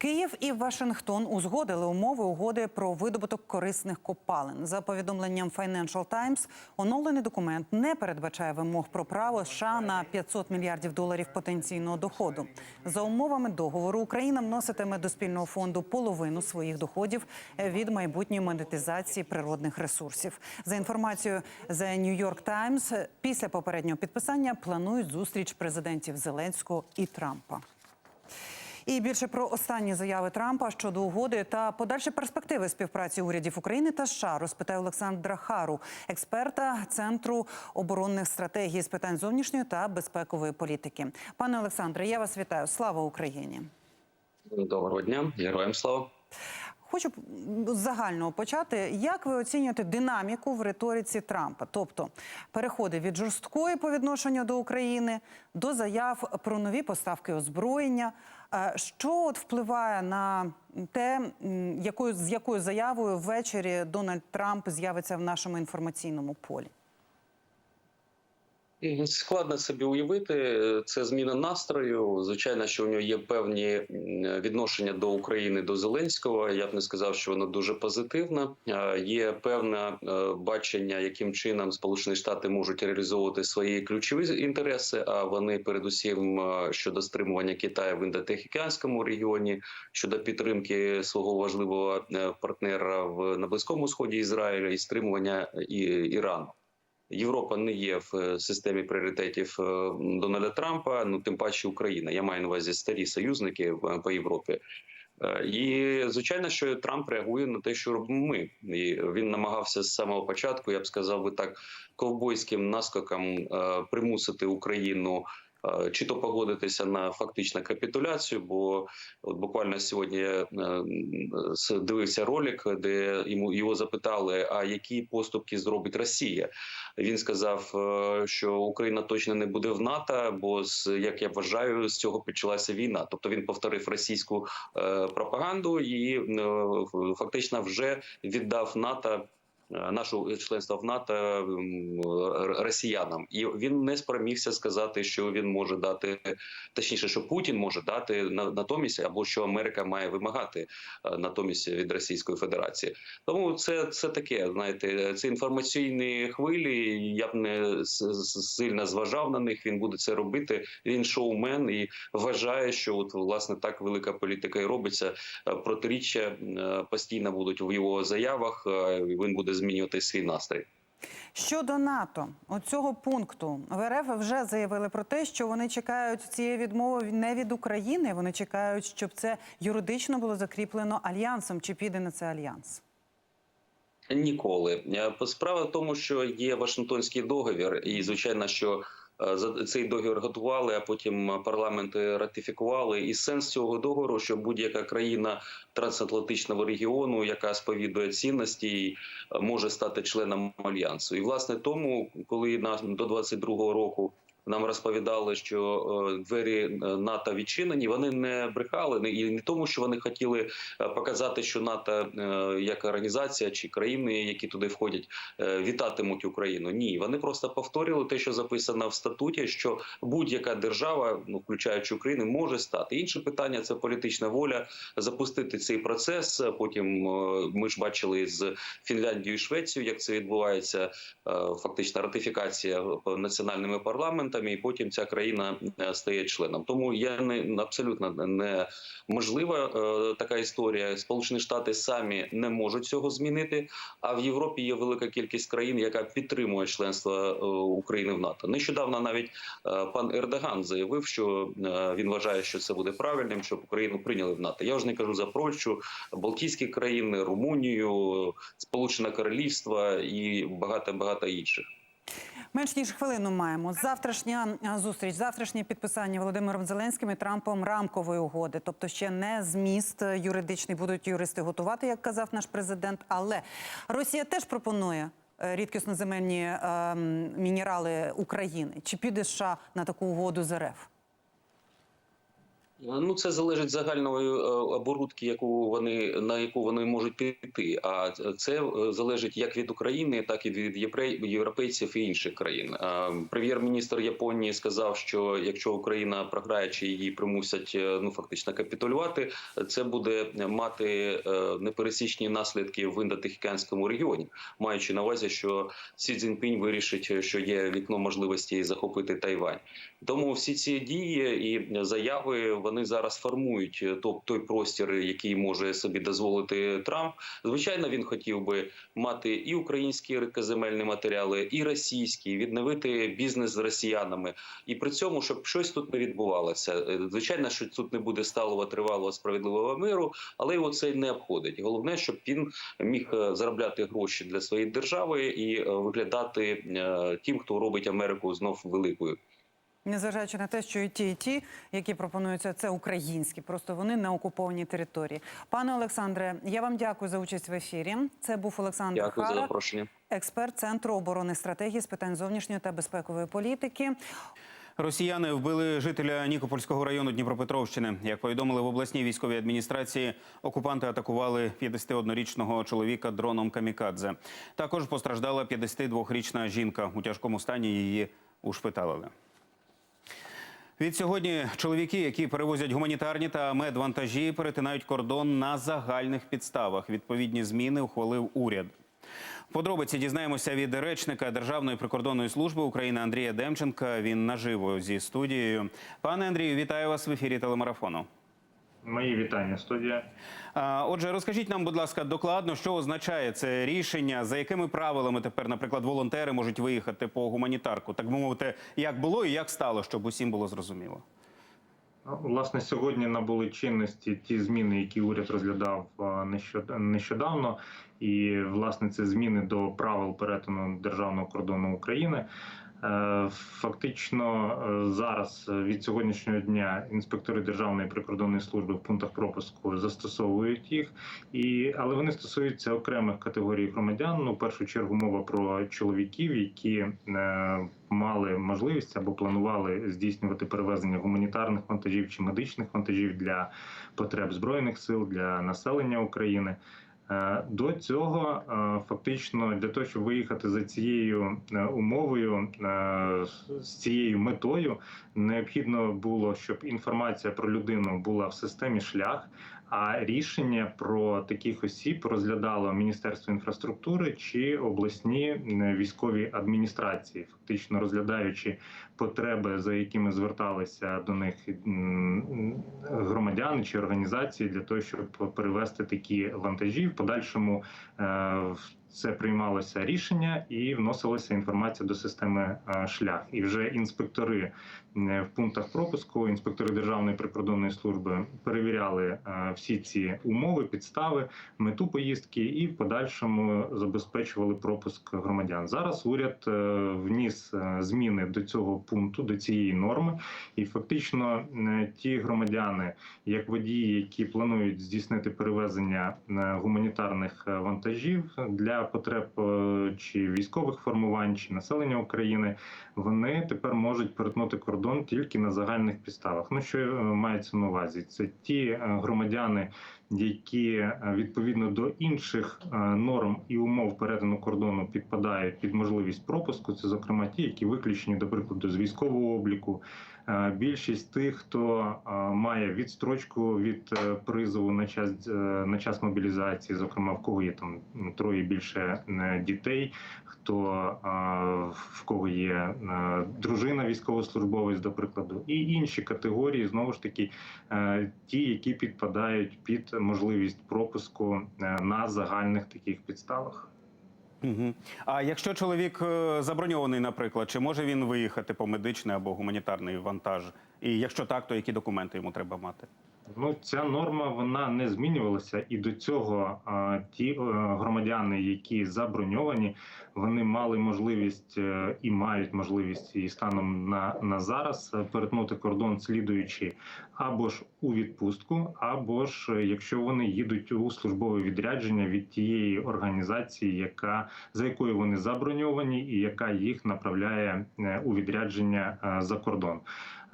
Київ і Вашингтон узгодили умови угоди про видобуток корисних копалин. За повідомленням Financial Times, оновлений документ не передбачає вимог про право США на 500 мільярдів доларів потенційного доходу. За умовами договору Україна вноситиме до спільного фонду половину своїх доходів від майбутньої монетизації природних ресурсів. За інформацією The New York Times, після попереднього підписання планують зустріч президентів Зеленського і Трампа. І більше про останні заяви Трампа щодо угоди та подальші перспективи співпраці урядів України та США розпитає Олександра Хару, експерта центру оборонних стратегій з питань зовнішньої та безпекової політики. Пане Олександре, я вас вітаю. Слава Україні! Доброго дня, героям слава. Хочу з загального почати. Як ви оцінюєте динаміку в риториці Трампа? Тобто переходи від жорсткої по відношенню до України до заяв про нові поставки озброєння? Е, Що от впливає на те, якою з якою заявою ввечері Дональд Трамп з'явиться в нашому інформаційному полі? Складно собі уявити, це зміна настрою. Звичайно, що у нього є певні відношення до України до Зеленського. Я б не сказав, що воно дуже позитивне. Е, Є певне е, бачення, яким чином Сполучені Штати можуть реалізовувати свої ключові інтереси. А вони, передусім, е, щодо стримування Китаю в індотихоокеанському регіоні, щодо підтримки свого важливого е, партнера в на близькому сході Ізраїля і стримування і Ірану. Європа не є в е, системі пріоритетів е, Дональда Трампа. Ну тим паче Україна. Я маю на увазі старі союзники по Європі. Е, І звичайно, що Трамп реагує на те, що робимо ми. І він намагався з самого початку, я б сказав би так, ковбойським наскоком е, примусити Україну. Е, Чи то погодитися на фактичну капітуляцію, бо от буквально сьогодні я е, дивився ролик, де йому його запитали, а які поступки зробить Росія. Він сказав, е, що Україна точно не буде в НАТО, бо як я вважаю, з цього почалася війна. Тобто він повторив російську е, пропаганду і фактично вже віддав НАТО. Нашу членство в НАТО росіянам, і він не спромігся сказати, що він може дати, точніше, що Путін може дати на- натомість, або що Америка має вимагати е, натомість від Російської Федерації. Тому це, це таке, знаєте, це інформаційні хвилі. Я б не сильно зважав на них. Він буде це робити. Він шоумен і вважає, що от власне так велика політика і робиться. Е, Протиріччя е, постійно будуть в його заявах. Він буде змінювати свій настрій. Щодо НАТО, оцього пункту в РФ вже заявили про те, що вони чекають цієї відмови не від України. Вони чекають, щоб це юридично було закріплено альянсом. Чи піде на це альянс? Ніколи Е, справа в тому, що є Вашингтонський договір, і звичайно, що цей договір готували, а потім парламенти ратифікували. І сенс цього договору, що будь-яка країна трансатлантичного регіону, яка сповідує цінності, е, може стати членом альянсу. І власне тому, коли на до 22-го року. Нам розповідали, що е, двері е, НАТО відчинені. Вони не брехали і не тому, що вони хотіли е, показати, що НАТО як організація чи країни, які туди входять, вітатимуть Україну. Ні, вони просто повторювали те, що записано в статуті, що будь-яка держава, ну включаючи Україну, може стати. Інше питання це політична воля запустити цей процес. Потім ми ж бачили з Фінляндією і Швецією, як це відбувається. Фактична ратифікація національними парламентами, і потім ця країна е, стає членом. Тому я не абсолютно не можлива е, така історія. Сполучені Штати самі не можуть цього змінити. А в Європі є велика кількість країн, яка підтримує членство е, України в НАТО. Нещодавно навіть пан Ердоган заявив, що він вважає, що це буде правильним, щоб Україну прийняли в НАТО. Я вже не кажу за Польщу, Балтійські країни, Румунію, Сполучене Королівство і багато багато інших. Менш ніж хвилину маємо. Завтрашня зустріч, завтрашнє підписання Володимиром Зеленським і Трампом рамкової угоди, тобто ще не зміст е, юридичний будуть юристи готувати, як казав наш президент. Але Росія теж пропонує е, рідкісноземельні е, мінерали України. Чи піде США на таку угоду з РФ? Ну, це залежить загальної е, оборудки, яку вони на яку вони можуть піти. А це е, залежить як від України, так і від європейців і інших країн. Прем'єр-міністр Японії сказав, що якщо Україна програє чи її примусять е, ну фактично капітулювати, це буде мати е, непересічні наслідки в індотихоокеанському регіоні, маючи на увазі, що Сі Цзіньпінь вирішить, що є вікно можливості захопити Тайвань. Тому всі ці дії і заяви вони зараз формують е, то- той простір, який може собі дозволити Трамп. Звичайно, він хотів би мати і українські рідкоземельні матеріали, і російські, відновити бізнес з росіянами, і при цьому, щоб щось тут не відбувалося. Е, Звичайно, що тут не буде сталого тривалого справедливого миру, але його це не обходить. Головне, щоб він міг е, заробляти гроші для своєї держави і виглядати тим, хто робить Америку знов великою. Незважаючи на те, що і ті, і ті, які пропонуються, це українські, просто вони на окупованій території. Пане Олександре, я вам дякую за участь в ефірі. Це був Олександр Дякую за запрошення. експерт Центру оборони стратегії з питань зовнішньої та безпекової політики. Росіяни вбили жителя Нікопольського району Дніпропетровщини. Як повідомили в обласній військовій адміністрації, окупанти атакували 51-річного чоловіка дроном камікадзе. Також постраждала 52-річна жінка. У тяжкому стані її ушпиталили. Від сьогодні чоловіки, які перевозять гуманітарні та медвантажі, перетинають кордон на загальних підставах. Відповідні зміни ухвалив уряд. Подробиці дізнаємося від речника Державної прикордонної служби України Андрія Демченка. Він наживо зі студією. Пане Андрію, вітаю вас в ефірі телемарафону. Мої вітання, студія. Отже, розкажіть нам, будь ласка, докладно, що означає це рішення, за якими правилами тепер, наприклад, волонтери можуть виїхати по гуманітарку, так би мовити, як було і як стало, щоб усім було зрозуміло. Ну, Власне, сьогодні набули чинності ті зміни, які уряд розглядав нещодавно. І, власне, це зміни до правил перетину державного кордону України. Е, Фактично е, зараз е, від сьогоднішнього дня інспектори Державної прикордонної служби в пунктах пропуску застосовують їх, і але вони стосуються окремих категорій громадян. Ну, в першу чергу мова про чоловіків, які е, мали можливість або планували здійснювати перевезення гуманітарних вантажів чи медичних вантажів для потреб збройних сил для населення України. Е, До цього е, фактично для того, щоб виїхати за цією е, умовою, з цією метою, необхідно було, щоб інформація про людину була в системі шлях. А рішення про таких осіб розглядало Міністерство інфраструктури чи обласні військові адміністрації, фактично розглядаючи потреби, за якими зверталися до них громадяни чи організації для того, щоб перевести такі вантажі. В подальшому е, це приймалося рішення і вносилася інформація до системи е, шлях. І вже інспектори е, в пунктах пропуску, інспектори Державної прикордонної служби перевіряли е, всі ці умови, підстави, мету поїздки і в подальшому забезпечували пропуск громадян. Зараз уряд вніс зміни до цього пункту, до цієї норми, і фактично ті громадяни, як водії, які планують здійснити перевезення гуманітарних вантажів для потреб е, чи військових формувань, чи населення України, вони тепер можуть перетнути кордон тільки на загальних підставах. Ну що е, мається на увазі? Це ті е, громадяни, які відповідно до інших норм і умов перетину кордону підпадають під можливість пропуску. Це зокрема ті, які виключені, до прикладу, з військового обліку. Е, Більшість тих, хто е, має відстрочку від е, призову на час на час мобілізації, зокрема в кого є там троє більше дітей, хто в кого є дружина військовослужбовець, до прикладу, і інші категорії знову ж таки ті, які підпадають під можливість пропуску на загальних таких підставах. Угу. А якщо чоловік е, заброньований, наприклад, чи може він виїхати по медичний або гуманітарний вантаж? І якщо так, то які документи йому треба мати? Ну, ця норма вона не змінювалася, і до цього ті е, громадяни, які заброньовані, вони мали можливість е, і мають можливість і станом на, на зараз е, перетнути кордон, слідуючи або ж у відпустку, або ж якщо вони їдуть у службове відрядження від тієї організації, яка за якою вони заброньовані, і яка їх направляє у відрядження за кордон.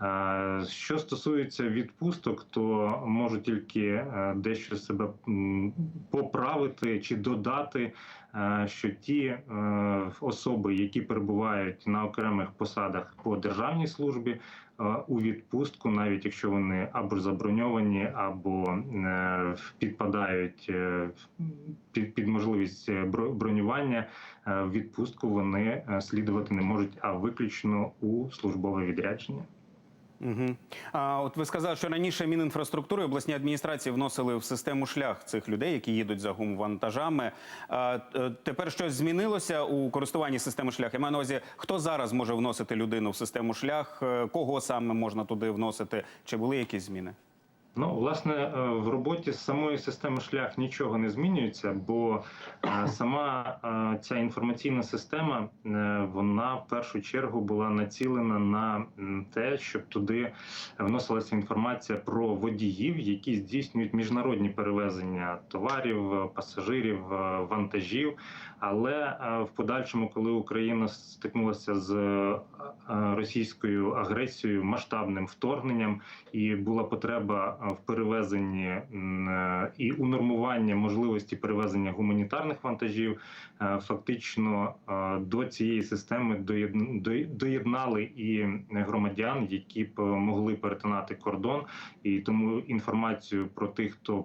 Е, Що стосується відпусток, то можу тільки е, дещо себе поправити чи додати, е, що ті особи, які перебувають на окремих посадах по державній службі, у відпустку, навіть якщо вони або заброньовані, або підпадають під, під можливість бронювання, в відпустку вони слідувати не можуть, а виключно у службове відрядження. Угу. А от ви сказали, що раніше Мінінфраструктури і обласні адміністрації вносили в систему шлях цих людей, які їдуть за гумвантажами. А е, тепер щось змінилося у користуванні системи шлях. Я маю на увазі, хто зараз може вносити людину в систему шлях, Е, кого саме можна туди вносити? Чи були якісь зміни? Ну, власне, е, в роботі з самої системи шлях нічого не змінюється, бо е, сама е, ця інформаційна система вона в першу чергу була націлена на те, щоб туди вносилася інформація про водіїв, які здійснюють міжнародні перевезення товарів, пасажирів, вантажів. Але в подальшому, коли Україна стикнулася з російською агресією, масштабним вторгненням, і була потреба в перевезенні е, і унормуванні можливості перевезення гуманітарних вантажів. е, Фактично е, до цієї системи доєдн- доєднали і громадян, які б могли перетинати кордон, і тому інформацію про тих, хто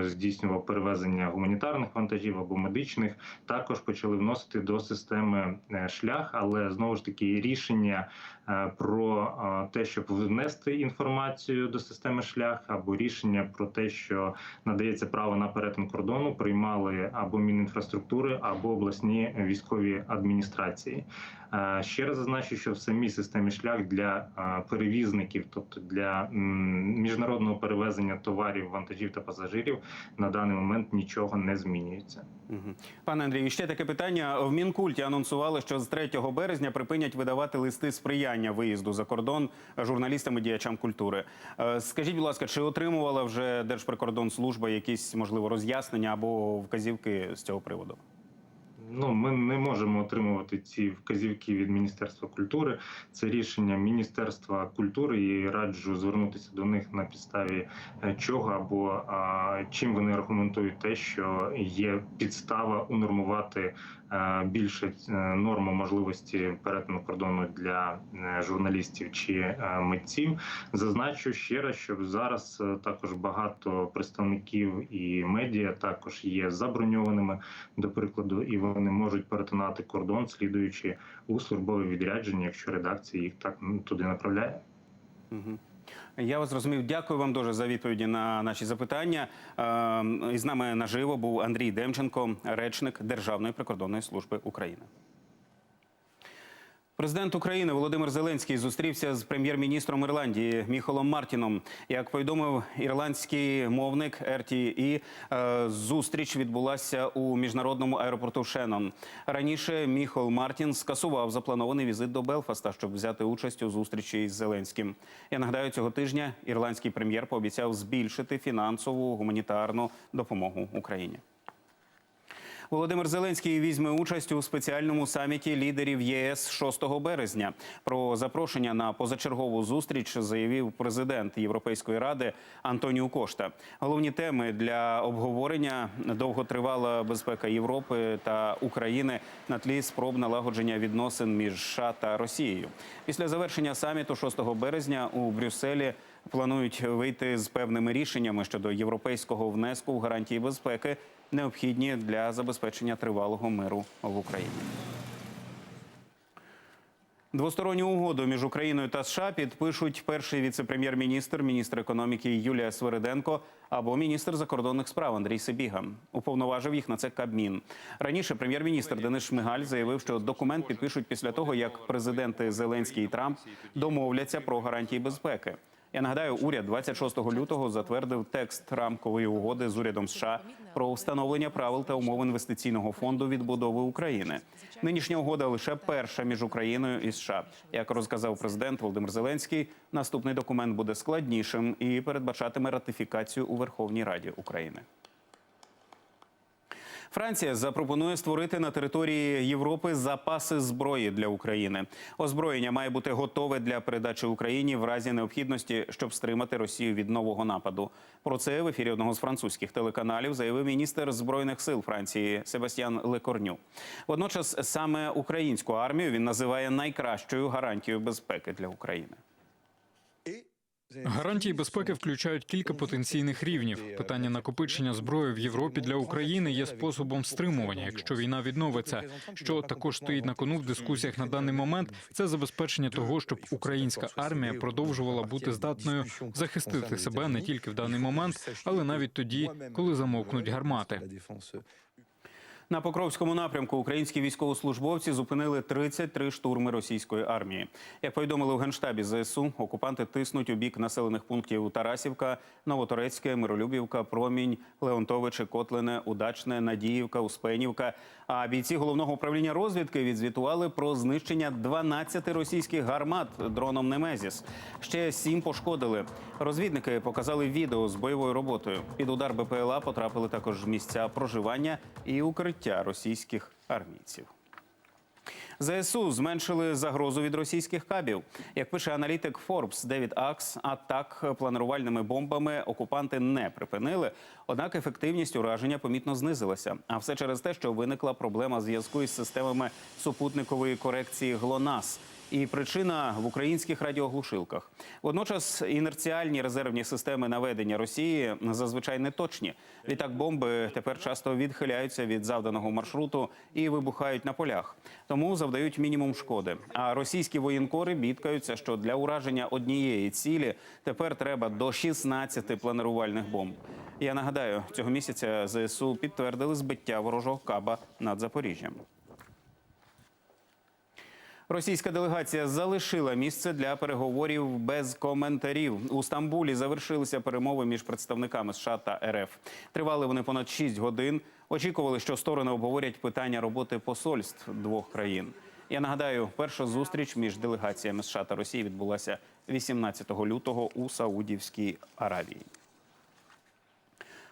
е, здійснював перевезення гуманітарних вантажів або медичних, також почали вносити до системи е, шлях, але знову ж таки рішення е, про е, те, щоб внести інформацію до системи шлях, або рішення про те, що надається право на перетин кордону, приймали або Мінінфраструктури, або обласні військові адміністрації. Е, Ще раз зазначу, що в самій системі шлях для е, перевізників, тобто для міжнародного перевезення товарів, вантажів та пасажирів, на даний момент нічого не змінюється. Пане Андрію, ще таке питання. В Мінкульті анонсували, що з 3 березня припинять видавати листи сприяння виїзду за кордон журналістам і діячам культури. Е, Скажіть, будь ласка, чи отримувала вже Держприкордонслужба якісь можливо роз'яснення або вказівки з цього приводу? Ну, ми не можемо отримувати ці вказівки від Міністерства культури. Це рішення Міністерства культури і раджу звернутися до них на підставі е, чого або а, чим вони аргументують те, що є підстава унормувати більше е, норму можливості перетину кордону для е, журналістів чи е, митців. Зазначу ще раз, що зараз е, також багато представників і медіа також є заброньованими до прикладу, і вони можуть перетинати кордон, слідуючи у службове відрядження, якщо редакція їх так туди направляє. Угу. Я вас зрозумів. Дякую вам дуже за відповіді на наші запитання. Із І з нами наживо був Андрій Демченко, речник Державної прикордонної служби України. Президент України Володимир Зеленський зустрівся з прем'єр-міністром Ірландії Міхолом Мартіном. Як повідомив ірландський мовник РТІ, е, зустріч відбулася у міжнародному аеропорту Шеннон. Раніше Міхол Мартін скасував запланований візит до Белфаста, щоб взяти участь у зустрічі із Зеленським. Я нагадаю, цього тижня ірландський прем'єр пообіцяв збільшити фінансову гуманітарну допомогу Україні. Володимир Зеленський візьме участь у спеціальному саміті лідерів ЄС 6 березня. Про запрошення на позачергову зустріч заявив президент Європейської ради Антоніу Кошта. Головні теми для обговорення довготривала безпека Європи та України на тлі спроб налагодження відносин між США та Росією. Після завершення саміту 6 березня у Брюсселі планують вийти з певними рішеннями щодо європейського внеску в гарантії безпеки, необхідні для забезпечення тривалого миру в Україні. Двосторонню угоду між Україною та США підпишуть перший віце-прем'єр-міністр, міністр економіки Юлія Свириденко або міністр закордонних справ Андрій Сибіга. Уповноважив їх на це Кабмін. Раніше прем'єр-міністр Денис Шмигаль заявив, що документ підпишуть після того, як президенти Зеленський і Трамп домовляться про гарантії безпеки. Я нагадаю, уряд 26 лютого затвердив текст рамкової угоди з урядом США про встановлення правил та умов інвестиційного фонду відбудови України. Нинішня угода лише перша між Україною і США. Як розказав президент Володимир Зеленський, наступний документ буде складнішим і передбачатиме ратифікацію у Верховній Раді України. Франція запропонує створити на території Європи запаси зброї для України. Озброєння має бути готове для передачі Україні в разі необхідності, щоб стримати Росію від нового нападу. Про це в ефірі одного з французьких телеканалів заявив міністр збройних сил Франції Себастьян Лекорню. Водночас саме українську армію він називає найкращою гарантією безпеки для України. Гарантії безпеки включають кілька потенційних рівнів. Питання накопичення зброї в Європі для України є способом стримування, якщо війна відновиться. Що також стоїть на кону в дискусіях на даний момент, це забезпечення того, щоб українська армія продовжувала бути здатною захистити себе не тільки в даний момент, але навіть тоді, коли замовкнуть гармати. На Покровському напрямку українські військовослужбовці зупинили 33 штурми російської армії. Як повідомили у генштабі ЗСУ, окупанти тиснуть у бік населених пунктів Тарасівка, Новоторецьке, Миролюбівка, Промінь, Леонтовичі, Котлине, Удачне, Надіївка, Успенівка. А бійці головного управління розвідки відзвітували про знищення 12 російських гармат дроном Немезіс. Ще сім пошкодили. Розвідники показали відео з бойовою роботою. Під удар БПЛА потрапили також місця проживання і укриття російських армійців. ЗСУ зменшили загрозу від російських кабів. Як пише аналітик Forbes Девід Акс, атак планувальними бомбами окупанти не припинили. Однак ефективність ураження помітно знизилася. А все через те, що виникла проблема зв'язку із системами супутникової корекції ГЛОНАС. І причина в українських радіоглушилках. Водночас інерціальні резервні системи наведення Росії зазвичай не точні. Відтак бомби тепер часто відхиляються від завданого маршруту і вибухають на полях. Тому завдають мінімум шкоди. А російські воєнкори бідкаються, що для ураження однієї цілі тепер треба до 16 планирувальних бомб. Я нагадаю, цього місяця ЗСУ підтвердили збиття ворожого каба над Запоріжжям. Російська делегація залишила місце для переговорів без коментарів. У Стамбулі завершилися перемови між представниками США та РФ. Тривали вони понад 6 годин. Очікували, що сторони обговорять питання роботи посольств двох країн. Я нагадаю, перша зустріч між делегаціями США та Росії відбулася 18 лютого у Саудівській Аравії.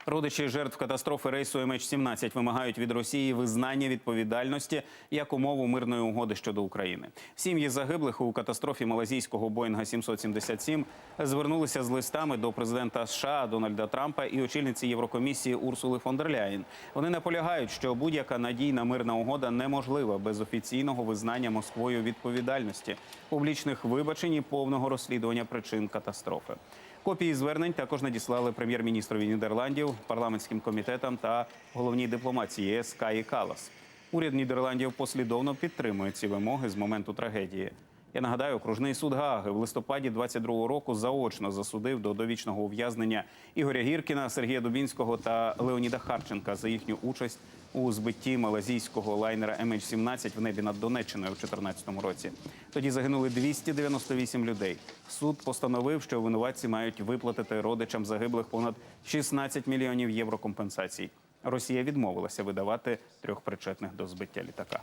Родичі жертв катастрофи рейсу MH17 вимагають від Росії визнання відповідальності як умову мирної угоди щодо України. Сім'ї загиблих у катастрофі малазійського Боїнга 777 звернулися з листами до президента США Дональда Трампа і очільниці Єврокомісії Урсули фон дер Ляєн. Вони наполягають, що будь-яка надійна мирна угода неможлива без офіційного визнання Москвою відповідальності, публічних вибачень і повного розслідування причин катастрофи. Копії звернень також надіслали прем'єр-міністрові Нідерландів, парламентським комітетам та головній дипломатії ЄС Каї Калас. Уряд Нідерландів послідовно підтримує ці вимоги з моменту трагедії. Я нагадаю, окружний суд Гааги в листопаді 22-го року заочно засудив до довічного ув'язнення Ігоря Гіркіна, Сергія Дубінського та Леоніда Харченка за їхню участь у збитті малазійського лайнера MH17 в небі над Донеччиною у 2014 році. Тоді загинули 298 людей. Суд постановив, що винуватці мають виплатити родичам загиблих понад 16 мільйонів євро компенсацій. Росія відмовилася видавати трьох причетних до збиття літака.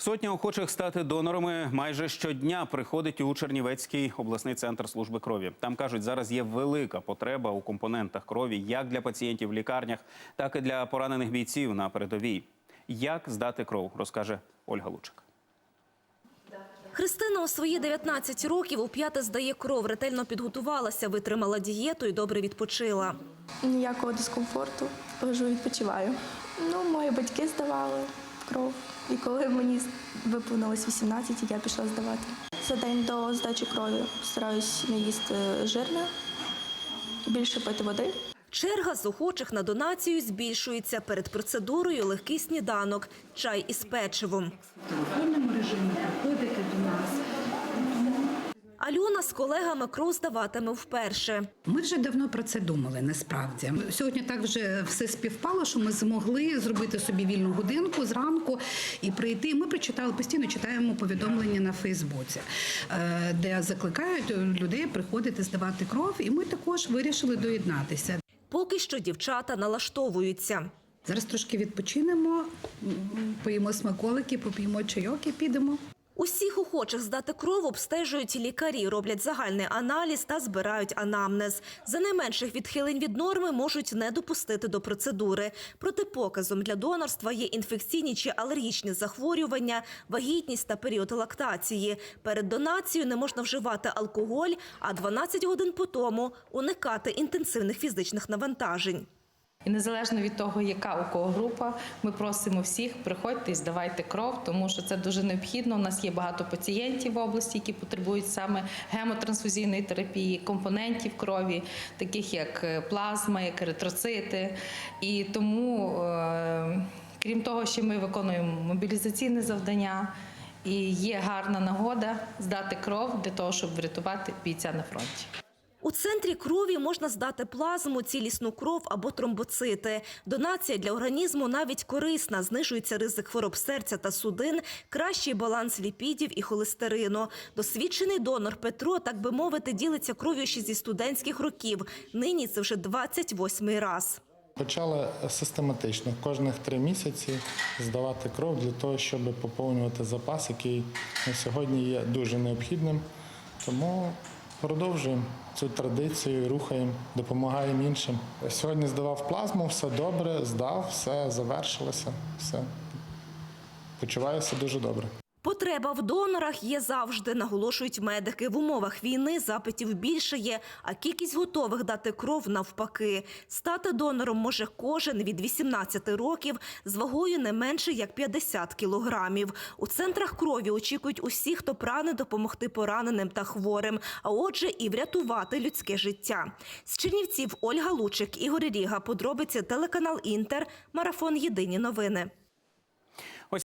Сотня охочих стати донорами майже щодня приходить у Чернівецький обласний центр служби крові. Там кажуть, зараз є велика потреба у компонентах крові як для пацієнтів в лікарнях, так і для поранених бійців на передовій. Як здати кров, розкаже Ольга Лучик. Христина у свої 19 років у п'яте здає кров, ретельно підготувалася, витримала дієту і добре відпочила. Ніякого дискомфорту, лежу, відпочиваю. Ну, мої батьки здавали кров. І коли мені виповнилось 18, я пішла здавати. За день до здачі крові стараюсь не їсти жирне, більше пити води. Черга з охочих на донацію збільшується. Перед процедурою легкий сніданок, чай із печивом. в телефонному режимі приходите до нас. Альона з колегами кров здаватиме вперше. Ми вже давно про це думали. Насправді сьогодні так вже все співпало, що ми змогли зробити собі вільну годинку зранку і прийти. Ми прочитали постійно читаємо повідомлення на Фейсбуці, е, де закликають людей приходити здавати кров. І ми також вирішили доєднатися. Поки що дівчата налаштовуються. Зараз трошки відпочинемо, поїмо смаколики, поп'ємо чайок і підемо. Усіх охочих здати кров обстежують лікарі, роблять загальний аналіз та збирають анамнез. За найменших відхилень від норми можуть не допустити до процедури. Протипоказом для донорства є інфекційні чи алергічні захворювання, вагітність та період лактації. Перед донацією не можна вживати алкоголь, а 12 годин по тому уникати інтенсивних фізичних навантажень. І незалежно від того, яка у кого група, ми просимо всіх приходьте і здавайте кров, тому що це дуже необхідно. У нас є багато пацієнтів в області, які потребують саме гемотрансфузійної терапії, компонентів крові, таких як е, плазма, як еритроцити. І тому, е, крім того, що ми виконуємо мобілізаційне завдання. І є гарна нагода здати кров для того, щоб врятувати бійця на фронті. У центрі крові можна здати плазму, цілісну кров або тромбоцити. Донація для організму навіть корисна. Знижується ризик хвороб серця та судин, кращий баланс ліпідів і холестерину. Досвідчений донор Петро, так би мовити, ділиться кров'ю ще зі студентських років. Нині це вже 28-й раз. Почали систематично кожних три місяці здавати кров для того, щоб поповнювати запас, який на сьогодні є дуже необхідним. Тому продовжуємо цю традицію, рухаємо, допомагаємо іншим. Сьогодні здавав плазму, все добре, здав, все завершилося, все. Почуваюся дуже добре. Потреба в донорах є завжди, наголошують медики. В умовах війни запитів більше є, а кількість готових дати кров навпаки. Стати донором може кожен від 18 років з вагою не менше як 50 кілограмів. У центрах крові очікують усі, хто прагне допомогти пораненим та хворим, а отже і врятувати людське життя. З Чернівців Ольга Лучик, Ігор Ріга, подробиці телеканал Інтер, марафон Єдині новини.